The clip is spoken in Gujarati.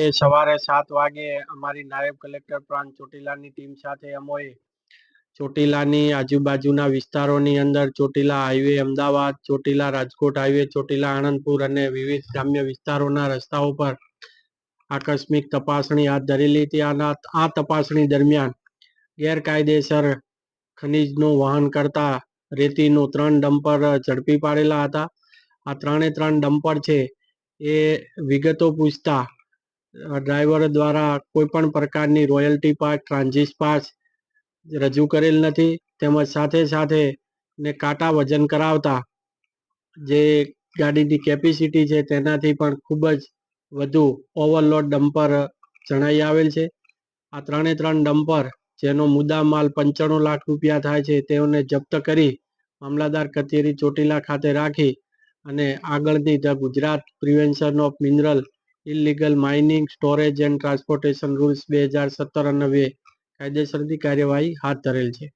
એ સવારે સાત વાગે અમારી નાયબ કલેક્ટર પ્રાંત ચોટીલાની ટીમ સાથે અમોએ ચોટીલાની આજુબાજુના વિસ્તારોની અંદર ચોટીલા હાઈવે, અમદાવાદ, ચોટીલા રાજકોટ હાઈવે, ચોટીલા આણંદપુર અને વિવિધ ગ્રામ્ય વિસ્તારોના રસ્તાઓ પર આકસ્મિક તપાસણી હાથ ધરેલી હતી અને આ તપાસણી દરમિયાન ગેરકાયદેસર ખનીજનું વહન કરતા રેતીનું ત્રણ ડમ્પર ઝડપી પાડેલા હતા. આ ત્રણે ત્રણ ડમ્પર છે એ વિગતો પૂછતા ડ્રાઈવર દ્વારા કોઈ પણ પ્રકારની રોયલ્ટી પાસ ટ્રાન્ઝિટ પાસ રજૂ કરેલ નથી. તેમજ સાથે સાથે ને કાંટા વજન કરાવતા જે ગાડીની કેપેસિટી છે તેનાથી પણ ખૂબ જ વધુ ઓવરલોડ ડમ્પર જણાઈ આવેલ છે. આ ત્રણે ત્રણ ડમ્પર જેનો મુદ્દા માલ પંચાણું લાખ રૂપિયા થાય છે તેઓને જપ્ત કરી મામલાદાર કચેરી ચોટીલા ખાતે રાખી અને આગળની the Gujarat prevention of mineral illegal mining storage and transportation rules બે હજાર સત્તર અન્વયે કાયદેસરની કાર્યવાહી હાથ ધરેલ છે.